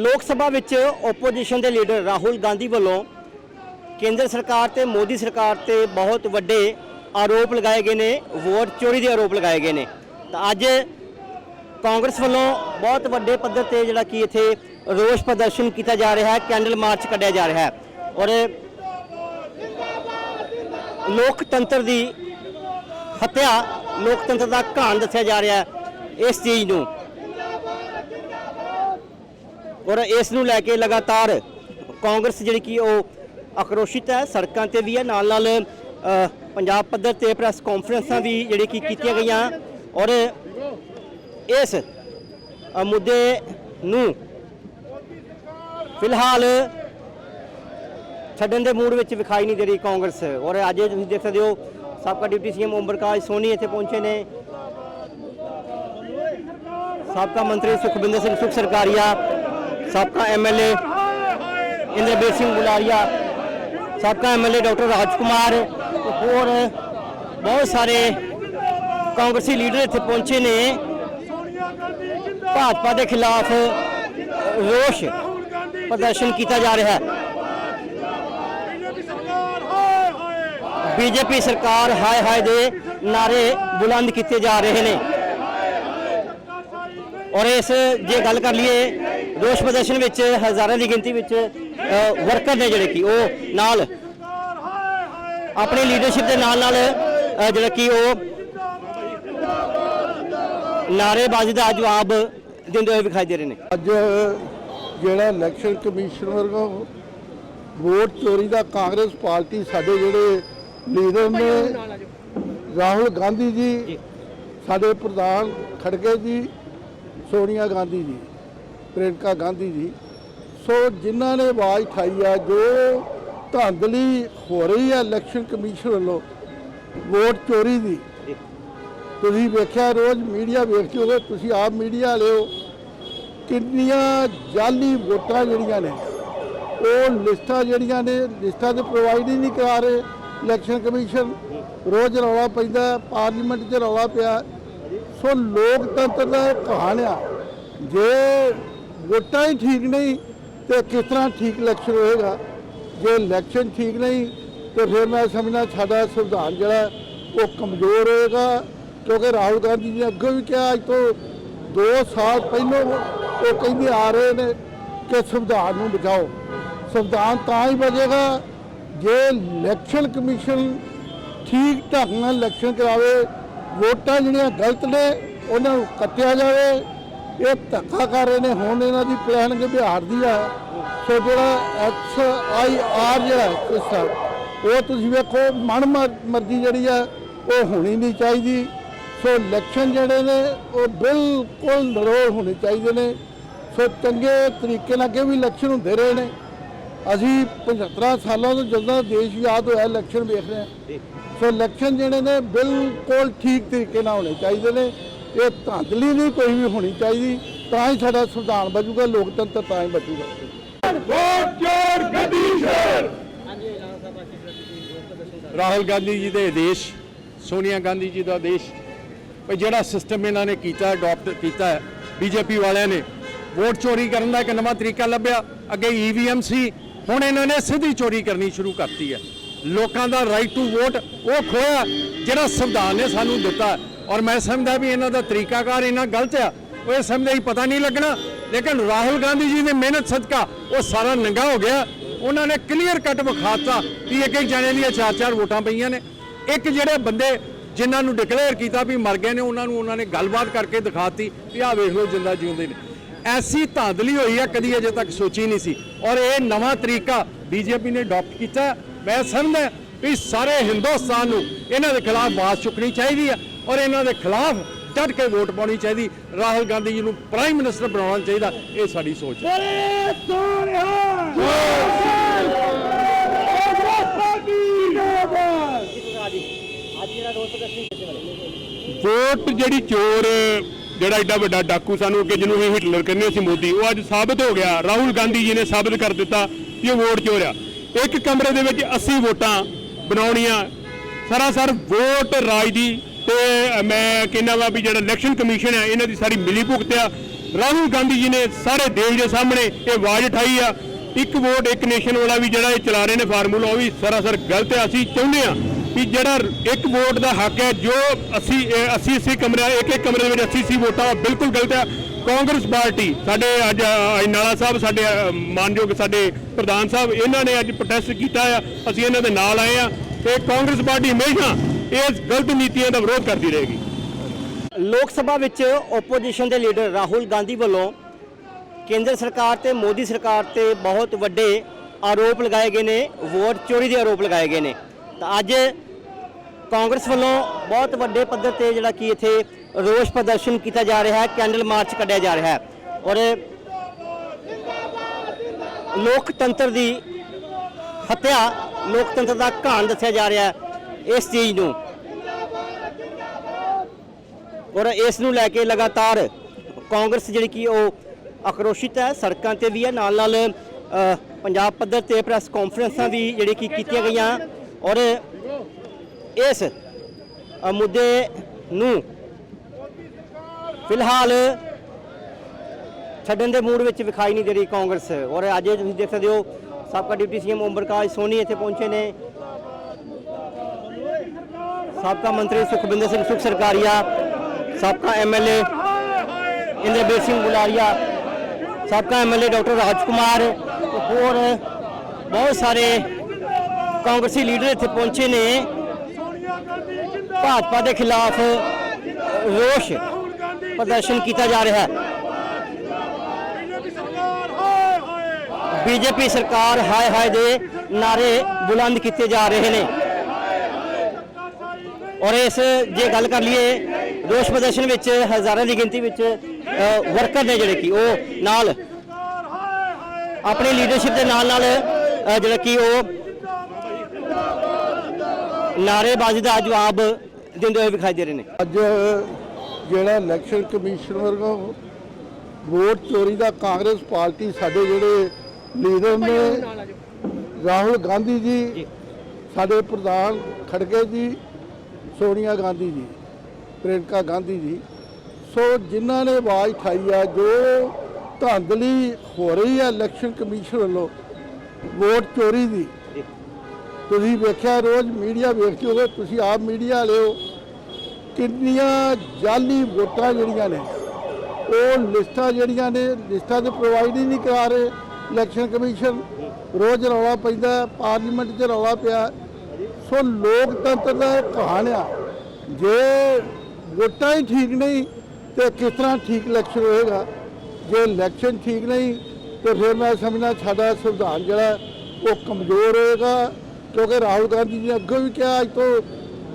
ਲੋਕ ਸਭਾ ਵਿੱਚ ਓਪੋਜੀਸ਼ਨ ਦੇ ਲੀਡਰ ਰਾਹੁਲ ਗਾਂਧੀ ਵੱਲੋਂ ਕੇਂਦਰ ਸਰਕਾਰ ਤੇ ਮੋਦੀ ਸਰਕਾਰ ਤੇ ਬਹੁਤ ਵੱਡੇ ਆਰੋਪ ਲਗਾਏ ਗਏ ਨੇ, ਵੋਟ ਚੋਰੀ ਦੇ ਆਰੋਪ ਲਗਾਏ ਗਏ ਨੇ। ਤਾਂ ਅੱਜ ਕਾਂਗਰਸ ਵੱਲੋਂ ਬਹੁਤ ਵੱਡੇ ਪੱਧਰ ਤੇ ਜਿਹੜਾ ਕਿ ਇੱਥੇ ਰੋਸ ਪ੍ਰਦਰਸ਼ਨ ਕੀਤਾ ਜਾ ਰਿਹਾ ਹੈ, ਕੈਂਡਲ ਮਾਰਚ ਕੱਢਿਆ ਜਾ ਰਿਹਾ ਹੈ। ਔਰ ਲੋਕਤੰਤਰ ਦੀ ਹੱਤਿਆ, ਲੋਕਤੰਤਰ ਦਾ ਘਾਣ ਦੱਸਿਆ ਜਾ ਰਿਹਾ ਹੈ ਇਸ ਚੀਜ਼ ਨੂੰ। ਔਰ ਇਸ ਨੂੰ ਲੈ ਕੇ ਲਗਾਤਾਰ ਕਾਂਗਰਸ ਜਿਹੜੀ ਕਿ ਉਹ ਆਕਰੋਸ਼ਿਤ ਹੈ। ਸੜਕਾਂ ਤੇ ਵੀ ਹੈ। ਨਾਲ ਨਾਲ ਪੰਜਾਬ ਪੱਧਰ ਤੇ ਪ੍ਰੈਸ ਕਾਨਫਰੰਸਾਂ ਵੀ ਜਿਹੜੀ ਕਿ ਕੀਤੀਆਂ ਗਈਆਂ। ਔਰ ਇਸ ਮੁੱਦੇ ਨੂੰ ਫਿਲਹਾਲ ਛੱਡਣ ਦੇ ਮੂਡ ਵਿੱਚ ਵਿਖਾਈ ਨਹੀਂ ਦੇ ਰਹੀ ਕਾਂਗਰਸ। ਔਰ ਅੱਜ ਤੁਸੀਂ ਦੇਖ ਸਕਦੇ ਹੋ, ਸਾਬਕਾ ਡਿਪਟੀ ਸੀਐਮ ਓਮ ਪ੍ਰਕਾਸ਼ ਸੋਨੀ ਇੱਥੇ ਪਹੁੰਚੇ ਨੇ। ਸਾਬਕਾ ਮੰਤਰੀ ਸੁਖਬਿੰਦਰ ਸਿੰਘ ਸੁਖ ਸਰਕਾਰੀਆ ਸਾਬਕਾ ਐਮਐਲਏ ਇੰਦਰਬੀਰ ਸਿੰਘ ਬੁਲਾਰੀਆ, ਸਾਬਕਾ ਐਮਐਲਏ ਡਾਕਟਰ ਰਾਜ ਕੁਮਾਰ ਹੋਰ ਬਹੁਤ ਸਾਰੇ ਕਾਂਗਰਸੀ ਲੀਡਰ ਇੱਥੇ ਪਹੁੰਚੇ ਨੇ। ਭਾਜਪਾ ਦੇ ਖਿਲਾਫ ਰੋਸ਼ ਪ੍ਰਦਰਸ਼ਨ ਕੀਤਾ ਜਾ ਰਿਹਾ ਹੈ। ਬੀਜੇਪੀ ਸਰਕਾਰ ਹਾਏ ਹਾਏ ਦੇ ਨਾਰੇ ਬੁਲੰਦ ਕੀਤੇ ਜਾ ਰਹੇ ਨੇ। ਔਰ ਇਸ ਜੇ ਗੱਲ ਕਰ ਲਈਏ ਰੋਸ ਪ੍ਰਦਰਸ਼ਨ ਵਿੱਚ ਹਜ਼ਾਰਾਂ ਦੀ ਗਿਣਤੀ ਵਿੱਚ ਵਰਕਰ ਨੇ ਜਿਹੜੇ ਕਿ ਉਹ ਨਾਲ ਆਪਣੀ ਲੀਡਰਸ਼ਿਪ ਦੇ ਨਾਲ ਨਾਲ ਜਿਹੜਾ ਕਿ ਉਹ ਨਾਰੇਬਾਜ਼ੀ ਦਾ ਜਵਾਬ ਦਿੰਦੇ ਹੋਏ ਵਿਖਾਈ ਦੇ ਰਹੇ ਨੇ। ਅੱਜ ਜਿਹੜਾ ਇਲੈਕਸ਼ਨ ਕਮਿਸ਼ਨ ਵੱਲੋਂ ਵੋਟ ਚੋਰੀ ਦਾ ਕਾਂਗਰਸ ਪਾਰਟੀ ਸਾਡੇ ਜਿਹੜੇ ਲੀਡਰ ਨੇ ਰਾਹੁਲ ਗਾਂਧੀ ਜੀ। ਸਾਡੇ ਪ੍ਰਧਾਨ ਖੜਗੇ ਜੀ ਸੋਨੀਆ ਗਾਂਧੀ ਜੀ। ਪ੍ਰਿੰਕਾ ਗਾਂਧੀ ਜੀ। ਸੋ ਜਿਨ੍ਹਾਂ ਨੇ ਆਵਾਜ਼ ਉਠਾਈ ਆ, ਜੋ ਧਾਂਦਲੀ ਹੋ ਰਹੀ ਹੈ ਇਲੈਕਸ਼ਨ ਕਮਿਸ਼ਨ ਵੱਲੋਂ ਵੋਟ ਚੋਰੀ ਦੀ। ਤੁਸੀਂ ਵੇਖਿਆ ਰੋਜ਼ ਮੀਡੀਆ ਵੇਖਦੇ ਹੋਗੇ ਤੁਸੀਂ ਆਪ ਮੀਡੀਆ ਵਾਲੇ ਹੋ, ਕਿੰਨੀਆਂ ਜਾਲੀ ਵੋਟਾਂ ਜਿਹੜੀਆਂ ਨੇ, ਉਹ ਲਿਸਟਾਂ ਜਿਹੜੀਆਂ ਨੇ, ਲਿਸਟਾਂ ਤੇ ਪ੍ਰੋਵਾਈਡ ਹੀ ਨਹੀਂ ਕਰਾ ਰਹੇ ਇਲੈਕਸ਼ਨ ਕਮਿਸ਼ਨ। ਰੋਜ਼ ਰੌਲਾ ਪੈਂਦਾ ਪਾਰਲੀਮੈਂਟ 'ਚ ਰੌਲਾ ਪਿਆ। ਸੋ ਲੋਕਤੰਤਰ ਦਾ ਇਹ ਕਹਾਣ ਆ, ਜੇ ਵੋਟਾਂ ਹੀ ਠੀਕ ਨਹੀਂ ਤੇ ਕਿਸ ਤਰ੍ਹਾਂ ਠੀਕ ਇਲੈਕਸ਼ਨ ਹੋਏਗਾ? ਜੇ ਇਲੈਕਸ਼ਨ ਠੀਕ ਨਹੀਂ, ਤੇ ਫਿਰ ਮੈਂ ਸਮਝਦਾ ਸਾਡਾ ਸੰਵਿਧਾਨ ਜਿਹੜਾ ਉਹ ਕਮਜ਼ੋਰ ਹੋਏਗਾ। ਕਿਉਂਕਿ ਰਾਹੁਲ ਗਾਂਧੀ ਜੀ ਨੇ ਅੱਗੇ ਵੀ ਕਿਹਾ, ਅੱਜ ਤੋਂ 2 ਸਾਲ ਪਹਿਲਾਂ ਉਹ ਕਹਿੰਦੇ ਆ ਰਹੇ ਨੇ ਕਿ ਸੰਵਿਧਾਨ ਨੂੰ ਬਚਾਓ। ਸੰਵਿਧਾਨ ਤਾਂ ਹੀ ਬਚੇਗਾ ਜੇ ਇਲੈਕਸ਼ਨ ਕਮਿਸ਼ਨ ਠੀਕ ਢੰਗ ਨਾਲ ਇਲੈਕਸ਼ਨ ਕਰਾਵੇ, ਵੋਟਾਂ ਜਿਹੜੀਆਂ ਗਲਤ ਨੇ, ਉਹਨਾਂ ਨੂੰ ਕੱਟਿਆ ਜਾਵੇ। ਇਹ ਧੱਕਾ ਕਰ ਰਹੇ ਨੇ ਹੁਣ ਇਹਨਾਂ ਦੀ ਪਲਾਨਿੰਗ ਬਿਹਾਰ ਦੀ ਆ। ਸੋ ਜਿਹੜਾ ਐਕਸ ਆਈ ਆਰ ਜਿਹੜਾ ਹਿੱਸਾ ਉਹ ਤੁਸੀਂ ਵੇਖੋ ਮਨ ਮਰਜ਼ੀ ਜਿਹੜੀ ਆ ਉਹ ਹੋਣੀ ਨਹੀਂ ਚਾਹੀਦੀ। ਸੋ ਇਲੈਕਸ਼ਨ ਜਿਹੜੇ ਨੇ ਉਹ ਬਿਲਕੁਲ ਨਰੋਲ ਹੋਣੇ ਚਾਹੀਦੇ ਨੇ। ਸੋ ਚੰਗੇ ਤਰੀਕੇ ਨਾਲ ਅੱਗੇ ਵੀ ਇਲੈਕਸ਼ਨ ਹੁੰਦੇ ਰਹੇ ਨੇ। ਅਸੀਂ 75 ਸਾਲਾਂ ਤੋਂ ਜਦੋਂ ਦੇਸ਼ ਯਾਦ ਹੋਇਆ ਇਲੈਕਸ਼ਨ ਵੇਖ ਰਹੇ ਹਾਂ। ਸੋ ਇਲੈਕਸ਼ਨ ਜਿਹੜੇ ਨੇ ਬਿਲਕੁਲ ਠੀਕ ਤਰੀਕੇ ਨਾਲ ਹੋਣੇ ਚਾਹੀਦੇ ਨੇ। ਇਹ ਧਾਂਦਲੀ ਨਹੀਂ ਕੋਈ ਵੀ ਹੋਣੀ ਚਾਹੀਦੀ। ਤਾਂ ਹੀ ਸਾਡਾ ਸੰਵਿਧਾਨ ਬਚੂਗਾ ਲੋਕਤੰਤਰ ਤਾਂ ਹੀ ਬਚੂਗਾ ਰਾਹੁਲ ਗਾਂਧੀ ਜੀ ਦੇ ਆਦੇਸ਼ ਸੋਨੀਆ ਗਾਂਧੀ ਜੀ ਦਾ ਆਦੇਸ਼ ਵੀ ਜਿਹੜਾ ਸਿਸਟਮ ਇਹਨਾਂ ਨੇ ਕੀਤਾ ਅਡਾਪਟ ਕੀਤਾ ਹੈ ਬੀਜੇਪੀ ਵਾਲਿਆਂ ਨੇ। ਵੋਟ ਚੋਰੀ ਕਰਨ ਦਾ ਇੱਕ ਨਵਾਂ ਤਰੀਕਾ ਲੱਭਿਆ। ਅੱਗੇ ਈਵੀਐਮ ਸੀ ਹੁਣ ਇਹਨਾਂ ਨੇ ਸਿੱਧੀ ਚੋਰੀ ਕਰਨੀ ਸ਼ੁਰੂ ਕਰਤੀ ਹੈ। ਲੋਕਾਂ ਦਾ ਰਾਈਟ ਟੂ ਵੋਟ ਉਹ ਖੋਇਆ ਜਿਹੜਾ ਸੰਵਿਧਾਨ ਨੇ ਸਾਨੂੰ ਦਿੱਤਾ। ਔਰ ਮੈਂ ਸਮਝਦਾ ਵੀ ਇਹਨਾਂ ਦਾ ਤਰੀਕਾਕਾਰ ਇਹਨਾਂ ਗਲਤ ਆ, ਉਹ ਇਹ ਸਮਝਦੇ ਹੀ ਪਤਾ ਨਹੀਂ ਲੱਗਣਾ। ਲੇਕਿਨ ਰਾਹੁਲ ਗਾਂਧੀ ਜੀ ਦੀ ਮਿਹਨਤ ਸਦਕਾ ਉਹ ਸਾਰਾ ਨੰਗਾ ਹੋ ਗਿਆ। ਉਹਨਾਂ ਨੇ ਕਲੀਅਰ ਕੱਟ ਵਿਖਾਤਾ ਕਿ ਇੱਕ ਇੱਕ ਜਣੇ ਦੀਆਂ ਚਾਰ ਚਾਰ ਵੋਟਾਂ ਪਈਆਂ ਨੇ। ਇੱਕ ਜਿਹੜੇ ਬੰਦੇ ਜਿਨ੍ਹਾਂ ਨੂੰ ਡਿਕਲੇਅਰ ਕੀਤਾ ਵੀ ਮਰ ਗਏ ਨੇ, ਉਹਨਾਂ ਨੂੰ ਉਹਨਾਂ ਨੇ ਗੱਲਬਾਤ ਕਰਕੇ ਦਿਖਾਤੀ ਵੀ ਆਹ ਵੇਖ ਲਓ ਜਿੰਦਾ ਜਿਉਂਦੇ ਨੇ। ਐਸੀ ਧਾਂਦਲੀ ਹੋਈ ਆ, ਕਦੀ ਅਜੇ ਤੱਕ ਸੋਚੀ ਨਹੀਂ ਸੀ। ਔਰ ਇਹ ਨਵਾਂ ਤਰੀਕਾ ਬੀਜੇਪੀ ਨੇ ਅਡਾਪਟ ਕੀਤਾ। ਮੈਂ ਸਮਝਦਾ ਵੀ ਸਾਰੇ ਹਿੰਦੁਸਤਾਨ ਨੂੰ ਇਹਨਾਂ ਦੇ ਖਿਲਾਫ ਆਵਾਜ਼ ਚੁੱਕਣੀ ਚਾਹੀਦੀ ਹੈ ਔਰ ਇਹਨਾਂ ਦੇ ਖਿਲਾਫ ਡਟ ਕੇ ਵੋਟ ਪਾਉਣੀ ਚਾਹੀਦੀ। ਰਾਹੁਲ ਗਾਂਧੀ ਜੀ ਨੂੰ ਪ੍ਰਾਈਮ ਮਿਨਿਸਟਰ ਬਣਾਉਣਾ ਚਾਹੀਦਾ ਇਹ ਸਾਡੀ ਸੋਚ ਹੈ। ਵੋਟ ਜਿਹੜੀ ਚੋਰ ਜਿਹੜਾ ਐਡਾ ਵੱਡਾ ਡਾਕੂ ਸਾਨੂੰ ਅੱਗੇ ਜਿਹਨੂੰ ਇਹ ਹਿਟਲਰ ਕਹਿੰਦੇ ਸੀ ਮੋਦੀ ਉਹ ਅੱਜ ਸਾਬਤ ਹੋ ਗਿਆ। ਰਾਹੁਲ ਗਾਂਧੀ ਜੀ ਨੇ ਸਾਬਤ ਕਰ ਦਿੱਤਾ ਕਿ ਇਹ ਵੋਟ ਚੋਰ ਆ। ਇੱਕ ਕਮਰੇ ਦੇ ਵਿੱਚ 80 ਵੋਟਾਂ ਬਣਾਉਣੀਆਂ। ਸਰਾਸਰ ਵੋਟ ਰਾਜ ਦੀ ਤੇ ਮੈਂ ਕਹਿੰਦਾ ਵਾ ਵੀ ਜਿਹੜਾ ਇਲੈਕਸ਼ਨ ਕਮਿਸ਼ਨ ਹੈ ਇਹਨਾਂ ਦੀ ਸਾਰੀ ਮਿਲੀ ਭੁਗਤ ਆ। ਰਾਹੁਲ ਗਾਂਧੀ ਜੀ ਨੇ ਸਾਰੇ ਦੇਸ਼ ਦੇ ਸਾਹਮਣੇ ਇਹ ਆਵਾਜ਼ ਉਠਾਈ ਆ। ਇੱਕ ਵੋਟ ਇੱਕ ਨੇਸ਼ਨ ਵਾਲਾ ਵੀ ਜਿਹੜਾ ਇਹ ਚਲਾ ਰਹੇ ਨੇ ਫਾਰਮੂਲਾ ਉਹ ਵੀ ਸਰਾਸਰ ਗਲਤ ਹੈ ਅਸੀਂ ਚਾਹੁੰਦੇ ਆ ਕਿ ਜਿਹੜਾ ਇੱਕ ਵੋਟ ਦਾ ਹੱਕ ਹੈ ਜੋ 80 80 80 ਕਮਰੇ ਇੱਕ ਇੱਕ ਕਮਰੇ ਦੇ ਵਿੱਚ 80 80 ਵੋਟਾਂ ਉਹ ਬਿਲਕੁਲ ਗਲਤ ਹੈ ਕਾਂਗਰਸ ਪਾਰਟੀ ਸਾਡੇ ਅੱਜ ਅ, ਨਾਲਾ ਸਾਹਿਬ ਸਾਡੇ ਮਾਨਯੋਗ ਸਾਡੇ ਪ੍ਰਧਾਨ ਸਾਹਿਬ ਇਹਨਾਂ ਨੇ ਅੱਜ ਪ੍ਰੋਟੈਸਟ ਕੀਤਾ ਆ। ਅਸੀਂ ਇਹਨਾਂ ਦੇ ਨਾਲ ਆਏ ਆ। ਤੇ ਕਾਂਗਰਸ ਪਾਰਟੀ ਹਮੇਸ਼ਾ ਇਸ ਗਲਤ ਨੀਤੀਆਂ ਦਾ ਵਿਰੋਧ ਕਰਦੀ ਰਹੇਗੀ। ਲੋਕ ਸਭਾ ਵਿੱਚ ਓਪੋਜੀਸ਼ਨ ਦੇ ਲੀਡਰ ਰਾਹੁਲ ਗਾਂਧੀ ਵੱਲੋਂ ਕੇਂਦਰ ਸਰਕਾਰ ਤੇ ਮੋਦੀ ਸਰਕਾਰ ਤੇ ਬਹੁਤ ਵੱਡੇ ਆਰੋਪ ਲਗਾਏ ਗਏ ਨੇ, ਵੋਟ ਚੋਰੀ ਦੇ ਆਰੋਪ ਲਗਾਏ ਗਏ ਨੇ। ਤਾਂ ਅੱਜ ਕਾਂਗਰਸ ਵੱਲੋਂ ਬਹੁਤ ਵੱਡੇ ਪੱਧਰ ਤੇ ਜਿਹੜਾ ਕਿ ਇੱਥੇ ਰੋਸ ਪ੍ਰਦਰਸ਼ਨ ਕੀਤਾ ਜਾ ਰਿਹਾ ਹੈ, ਕੈਂਡਲ ਮਾਰਚ ਕੱਢਿਆ ਜਾ ਰਿਹਾ ਹੈ। ਔਰ ਲੋਕਤੰਤਰ ਦੀ ਹੱਤਿਆ ਲੋਕਤੰਤਰ ਦਾ ਘਾਣ ਦੱਸਿਆ ਜਾ ਰਿਹਾ ਹੈ। ਇਸ ਚੀਜ਼ ਨੂੰ। ਔਰ ਇਸ ਨੂੰ ਲੈ ਕੇ ਲਗਾਤਾਰ ਕਾਂਗਰਸ ਜਿਹੜੀ ਕਿ ਉਹ ਆਕਰੋਸ਼ਿਤ ਹੈ। ਸੜਕਾਂ ਤੇ ਵੀ ਹੈ। ਨਾਲ ਨਾਲ ਪੰਜਾਬ ਪੱਧਰ ਤੇ ਪ੍ਰੈਸ ਕਾਨਫਰੰਸਾਂ ਵੀ ਜਿਹੜੀ ਕਿ ਕੀਤੀਆਂ ਗਈਆਂ। ਔਰ ਇਸ ਮੁੱਦੇ ਨੂੰ ਫਿਲਹਾਲ ਛੱਡਣ ਦੇ ਮੂਡ ਵਿੱਚ ਵਿਖਾਈ ਨਹੀਂ ਦੇ ਰਹੀ ਕਾਂਗਰਸ। ਔਰ ਅੱਜ ਤੁਸੀਂ ਦੇਖ ਸਕਦੇ ਹੋ, ਸਾਬਕਾ ਡਿਪਟੀ ਸੀਐਮ ਓਮ ਪ੍ਰਕਾਸ਼ ਸੋਨੀ ਇੱਥੇ ਪਹੁੰਚੇ ਨੇ। ਸਾਬਕਾ ਮੰਤਰੀ ਸੁਖਬਿੰਦਰ ਸਿੰਘ ਸੁਖ ਸਰਕਾਰੀਆ, ਸਾਬਕਾ ਐਮਐਲਏ ਇੰਦਰਬੀਰ ਸਿੰਘ ਬੁਲਾਰੀਆ, ਸਾਬਕਾ ਐਮਐਲਏ ਡਾਕਟਰ ਰਾਜ ਕੁਮਾਰ ਹੋਰ ਬਹੁਤ ਸਾਰੇ ਕਾਂਗਰਸੀ ਲੀਡਰ ਇੱਥੇ ਪਹੁੰਚੇ ਨੇ। ਭਾਜਪਾ ਦੇ ਖਿਲਾਫ ਰੋਸ਼ ਪ੍ਰਦਰਸ਼ਨ ਕੀਤਾ ਜਾ ਰਿਹਾ ਹੈ। ਬੀਜੇਪੀ ਸਰਕਾਰ ਹਾਏ ਹਾਏ ਦੇ ਨਾਰੇ ਬੁਲੰਦ ਕੀਤੇ ਜਾ ਰਹੇ ਨੇ। ਔਰ ਇਸ ਜੇ ਗੱਲ ਕਰ ਲਈਏ, ਰੋਸ ਪ੍ਰਦਰਸ਼ਨ ਵਿੱਚ ਹਜ਼ਾਰਾਂ ਦੀ ਗਿਣਤੀ ਵਿੱਚ ਵਰਕਰ ਨੇ ਜਿਹੜੇ ਕਿ ਉਹ ਨਾਲ ਆਪਣੀ ਲੀਡਰਸ਼ਿਪ ਦੇ ਨਾਲ ਨਾਲ ਜਿਹੜਾ ਕਿ ਉਹ ਨਾਰੇਬਾਜ਼ੀ ਦਾ ਜਵਾਬ ਦਿੰਦੇ ਹੋਏ ਵਿਖਾਈ ਦੇ ਰਹੇ ਨੇ। ਅੱਜ ਜਿਹੜਾ ਇਲੈਕਸ਼ਨ ਕਮਿਸ਼ਨ ਵੱਲੋਂ ਵੋਟ ਚੋਰੀ ਦਾ ਕਾਂਗਰਸ ਪਾਰਟੀ ਸਾਡੇ ਜਿਹੜੇ ਲੀਡਰ ਨੇ, ਰਾਹੁਲ ਗਾਂਧੀ ਜੀ, ਸਾਡੇ ਪ੍ਰਧਾਨ ਖੜਗੇ ਜੀ ਸੋਨੀਆ ਗਾਂਧੀ ਜੀ ਪ੍ਰਿੰਕਾ ਗਾਂਧੀ ਜੀ। ਸੋ ਜਿਨ੍ਹਾਂ ਨੇ ਆਵਾਜ਼ ਉਠਾਈ ਆ, ਜੋ ਧਾਂਦਲੀ ਹੋ ਰਹੀ ਹੈ ਇਲੈਕਸ਼ਨ ਕਮਿਸ਼ਨ ਵੱਲੋਂ ਵੋਟ ਚੋਰੀ ਦੀ। ਤੁਸੀਂ ਵੇਖਿਆ ਰੋਜ਼ ਮੀਡੀਆ ਵੇਖਦੇ ਹੋਗੇ ਤੁਸੀਂ ਆਪ ਮੀਡੀਆ ਵਾਲੇ ਹੋ, ਕਿੰਨੀਆਂ ਜਾਲੀ ਵੋਟਾਂ ਜਿਹੜੀਆਂ ਨੇ, ਉਹ ਲਿਸਟਾਂ ਜਿਹੜੀਆਂ ਨੇ, ਲਿਸਟਾਂ ਤੇ ਪ੍ਰੋਵਾਈਡ ਹੀ ਨਹੀਂ ਕਰਾ ਰਹੇ ਇਲੈਕਸ਼ਨ ਕਮਿਸ਼ਨ। ਰੋਜ਼ ਰੌਲਾ ਪੈਂਦਾ ਪਾਰਲੀਮੈਂਟ 'ਚ ਰੌਲਾ ਪਿਆ ਸੋ ਲੋਕਤੰਤਰ ਦਾ ਇਹ ਕਹਾਣ ਆ, ਜੇ ਵੋਟਾਂ ਹੀ ਠੀਕ ਨਹੀਂ, ਤੇ ਕਿਸ ਤਰ੍ਹਾਂ ਠੀਕ ਇਲੈਕਸ਼ਨ ਹੋਏਗਾ? ਜੇ ਇਲੈਕਸ਼ਨ ਠੀਕ ਨਹੀਂ, ਤੇ ਫਿਰ ਮੈਂ ਸਮਝਣਾ ਸਾਡਾ ਸੰਵਿਧਾਨ ਜਿਹੜਾ, ਉਹ ਕਮਜ਼ੋਰ ਹੋਏਗਾ, ਕਿਉਂਕਿ ਰਾਹੁਲ ਗਾਂਧੀ ਜੀ ਨੇ ਅੱਗੇ ਵੀ ਕਿਹਾ, ਅੱਜ ਤੋਂ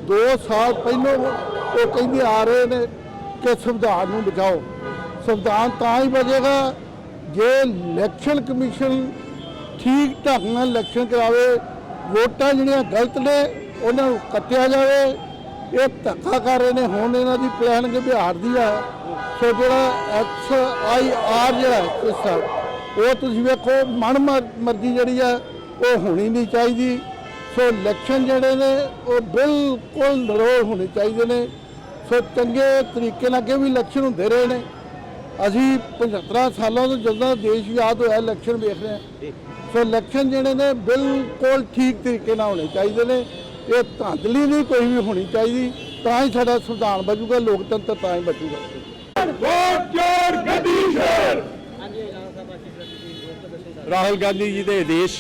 2 ਸਾਲ ਪਹਿਲਾਂ ਉਹ ਕਹਿੰਦੇ ਆ ਰਹੇ ਨੇ ਕਿ ਸੰਵਿਧਾਨ ਨੂੰ ਬਚਾਓ ਸੰਵਿਧਾਨ ਤਾਂ ਹੀ ਬਚੇਗਾ, ਜੇ ਇਲੈਕਸ਼ਨ ਕਮਿਸ਼ਨ ਠੀਕ ਢੰਗ ਨਾਲ ਇਲੈਕਸ਼ਨ ਕਰਾਵੇ ਵੋਟਾਂ ਜਿਹੜੀਆਂ ਗਲਤ ਨੇ, ਉਹਨਾਂ ਨੂੰ ਕੱਟਿਆ ਜਾਵੇ। ਇਹ ਧੱਕਾ ਕਰ ਰਹੇ ਨੇ। ਹੁਣ ਇਹਨਾਂ ਦੀ ਪਲਾਨਿੰਗ ਬਿਹਾਰ ਦੀ ਆ। ਸੋ ਜਿਹੜਾ ਐਕਸ ਆਈ ਆਰ ਜਿਹੜਾ ਹਿੱਸਾ ਉਹ ਤੁਸੀਂ ਵੇਖੋ, ਮਨ ਮਰਜ਼ੀ ਜਿਹੜੀ ਆ, ਉਹ ਹੋਣੀ ਨਹੀਂ ਚਾਹੀਦੀ। ਸੋ ਇਲੈਕਸ਼ਨ ਜਿਹੜੇ ਨੇ, ਉਹ ਬਿਲਕੁਲ ਨਰੋਲ ਹੋਣੇ ਚਾਹੀਦੇ ਨੇ। ਸੋ ਚੰਗੇ ਤਰੀਕੇ ਨਾਲ ਅੱਗੇ ਵੀ ਇਲੈਕਸ਼ਨ ਹੁੰਦੇ ਰਹੇ ਨੇ। ਅਸੀਂ 75 ਸਾਲਾਂ ਤੋਂ ਜਦੋਂ ਦੇਸ਼ ਆਜ਼ਾਦ ਹੋਇਆ ਇਲੈਕਸ਼ਨ ਵੇਖ ਰਹੇ ਹਾਂ। ਸੋ ਇਲੈਕਸ਼ਨ ਜਿਹੜੇ ਨੇ ਬਿਲਕੁਲ ਠੀਕ ਤਰੀਕੇ ਨਾਲ ਹੋਣੇ ਚਾਹੀਦੇ ਨੇ। ਇਹ ਧਾਂਦਲੀ ਨਹੀਂ ਕੋਈ ਵੀ ਹੋਣੀ ਚਾਹੀਦੀ। ਤਾਂ ਹੀ ਸਾਡਾ ਸੰਵਿਧਾਨ ਬਚੂਗਾ ਲੋਕਤੰਤਰ ਤਾਂ ਹੀ ਬਚੂਗਾ ਵੋਟ ਚੋਰ ਗਦੀ ਸ਼ਰ! ਰਾਹੁਲ ਗਾਂਧੀ ਜੀ ਦੇ ਦੇਸ਼।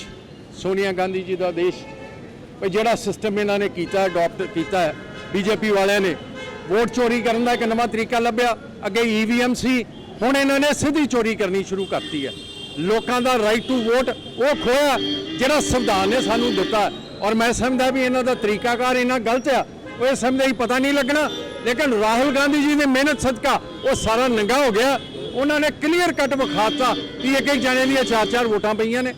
ਸੋਨੀਆ ਗਾਂਧੀ ਜੀ ਦਾ ਦੇਸ਼। ਵੀ ਜਿਹੜਾ ਸਿਸਟਮ ਇਹਨਾਂ ਨੇ ਕੀਤਾ ਅਡਾਪਟ ਕੀਤਾ ਹੈ ਬੀਜੇਪੀ ਵਾਲਿਆਂ ਨੇ ਵੋਟ ਚੋਰੀ ਕਰਨ ਦਾ ਇੱਕ ਨਵਾਂ ਤਰੀਕਾ ਲੱਭਿਆ। ਅੱਗੇ ਈਵੀਐਮ ਸੀ ਹੁਣ ਇਹਨਾਂ ਨੇ ਸਿੱਧੀ ਚੋਰੀ ਕਰਨੀ ਸ਼ੁਰੂ ਕਰਤੀ ਹੈ। ਲੋਕਾਂ ਦਾ ਰਾਈਟ ਟੂ ਵੋਟ ਉਹ ਖੋਇਆ, ਜਿਹੜਾ ਸੰਵਿਧਾਨ ਨੇ ਸਾਨੂੰ ਦਿੱਤਾ। ਔਰ ਮੈਂ ਸਮਝਦਾ ਵੀ ਇਹਨਾਂ ਦਾ ਤਰੀਕਾਕਾਰ ਇਹਨਾਂ ਗਲਤ ਆ, ਉਹ ਇਹ ਸਮਝਦਾ ਹੀ ਪਤਾ ਨਹੀਂ ਲੱਗਣਾ। ਲੇਕਿਨ ਰਾਹੁਲ ਗਾਂਧੀ ਜੀ ਦੀ ਮਿਹਨਤ ਸਦਕਾ ਉਹ ਸਾਰਾ ਨੰਗਾ ਹੋ ਗਿਆ। ਉਹਨਾਂ ਨੇ ਕਲੀਅਰ ਕੱਟ ਵਿਖਾਤਾ ਕਿ ਇੱਕ ਇੱਕ ਜਣੇ ਦੀਆਂ ਚਾਰ ਚਾਰ ਵੋਟਾਂ ਪਈਆਂ ਨੇ।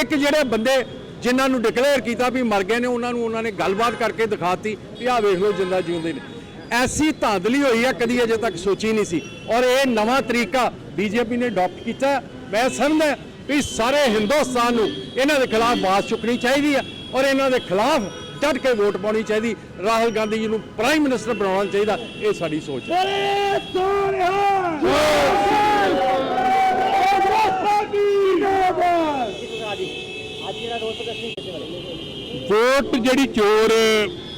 ਇੱਕ ਜਿਹੜੇ ਬੰਦੇ ਜਿਨ੍ਹਾਂ ਨੂੰ ਡਿਕਲੇਅਰ ਕੀਤਾ ਵੀ ਮਰ ਗਏ ਨੇ, ਉਹਨਾਂ ਨੂੰ ਉਹਨਾਂ ਨੇ ਗੱਲਬਾਤ ਕਰਕੇ ਦਿਖਾਤੀ ਵੀ ਆਹ ਵੇਖ ਲਓ ਜਿੰਦਾ ਜਿਉਂਦੇ ਨੇ। ਐਸੀ ਧਾਂਦਲੀ ਹੋਈ ਆ ਕਦੀ ਅਜੇ ਤੱਕ ਸੋਚੀ ਨਹੀਂ ਸੀ। ਔਰ ਇਹ ਨਵਾਂ ਤਰੀਕਾ ਬੀਜੇਪੀ ਨੇ ਅਡਾਪਟ ਕੀਤਾ ਹੈ। ਮੈਂ ਸਮਝਦਾ ਵੀ ਸਾਰੇ ਹਿੰਦੁਸਤਾਨ ਨੂੰ ਇਹਨਾਂ ਦੇ ਖਿਲਾਫ ਆਵਾਜ਼ ਚੁੱਕਣੀ ਚਾਹੀਦੀ ਹੈ ਔਰ ਇਹਨਾਂ ਦੇ ਖਿਲਾਫ ਡਟ ਕੇ ਵੋਟ ਪਾਉਣੀ ਚਾਹੀਦੀ। ਰਾਹੁਲ ਗਾਂਧੀ ਜੀ ਨੂੰ ਪ੍ਰਾਈਮ ਮਿਨਿਸਟਰ ਬਣਾਉਣਾ ਚਾਹੀਦਾ ਇਹ ਸਾਡੀ ਸੋਚ ਹੈ। ਵੋਟ ਜਿਹੜੀ ਚੋਰ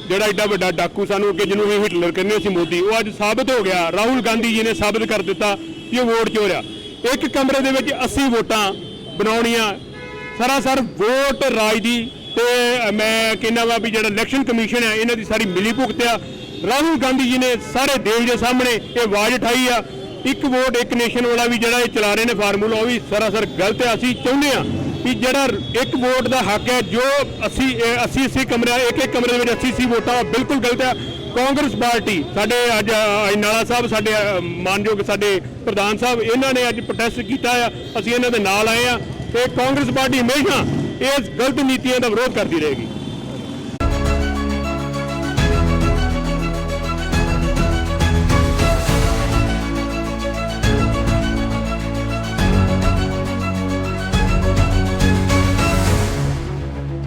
ਜਿਹੜਾ ਐਡਾ ਵੱਡਾ ਡਾਕੂ ਸਾਨੂੰ ਅੱਗੇ ਜਿਹਨੂੰ ਅਸੀਂ ਹਿਟਲਰ ਕਹਿੰਦੇ ਸੀ ਮੋਦੀ, ਉਹ ਅੱਜ ਸਾਬਤ ਹੋ ਗਿਆ। ਰਾਹੁਲ ਗਾਂਧੀ ਜੀ ਨੇ ਸਾਬਤ ਕਰ ਦਿੱਤਾ ਕਿ ਉਹ ਵੋਟ ਚੋਰ ਆ ਇੱਕ ਕਮਰੇ ਦੇ ਵਿੱਚ 80 ਵੋਟਾਂ ਬਣਾਉਣੀਆਂ। ਸਰਾਸਰ ਵੋਟ ਰਾਜ ਦੀ ਤੇ ਮੈਂ ਕਹਿੰਦਾ ਵਾ ਵੀ ਜਿਹੜਾ ਇਲੈਕਸ਼ਨ ਕਮਿਸ਼ਨ ਹੈ, ਇਹਨਾਂ ਦੀ ਸਾਰੀ ਮਿਲੀ ਭੁਗਤ ਆ। ਰਾਹੁਲ ਗਾਂਧੀ ਜੀ ਨੇ ਸਾਰੇ ਦੇਸ਼ ਦੇ ਸਾਹਮਣੇ ਇਹ ਆਵਾਜ਼ ਉਠਾਈ ਆ। ਇੱਕ ਵੋਟ, ਇੱਕ ਨੇਸ਼ਨ ਵਾਲਾ ਵੀ ਜਿਹੜਾ ਇਹ ਚਲਾ ਰਹੇ ਨੇ ਫਾਰਮੂਲਾ, ਉਹ ਵੀ ਸਰਾਸਰ ਗਲਤ ਹੈ ਅਸੀਂ ਚਾਹੁੰਦੇ ਆ ਵੀ ਜਿਹੜਾ ਇੱਕ ਵੋਟ ਦਾ ਹੱਕ ਹੈ, ਜੋ 80 ਇਹ 80 80 ਕਮਰੇ ਇੱਕ ਇੱਕ ਕਮਰੇ ਦੇ ਵਿੱਚ 80 80 ਵੋਟਾਂ, ਉਹ ਬਿਲਕੁਲ ਗਲਤ ਹੈ। ਕਾਂਗਰਸ ਪਾਰਟੀ, ਸਾਡੇ ਅੱਜ ਨਾਲਾ ਸਾਹਿਬ, ਸਾਡੇ ਮਾਨਯੋਗ ਸਾਡੇ ਪ੍ਰਧਾਨ ਸਾਹਿਬ, ਇਹਨਾਂ ਨੇ ਅੱਜ ਪ੍ਰੋਟੈਸਟ ਕੀਤਾ ਆ। ਅਸੀਂ ਇਹਨਾਂ ਦੇ ਨਾਲ ਆਏ ਆ ਤੇ ਕਾਂਗਰਸ ਪਾਰਟੀ ਹਮੇਸ਼ਾ ਇਸ ਗਲਤ ਨੀਤੀਆਂ ਦਾ ਵਿਰੋਧ ਕਰਦੀ ਰਹੇਗੀ।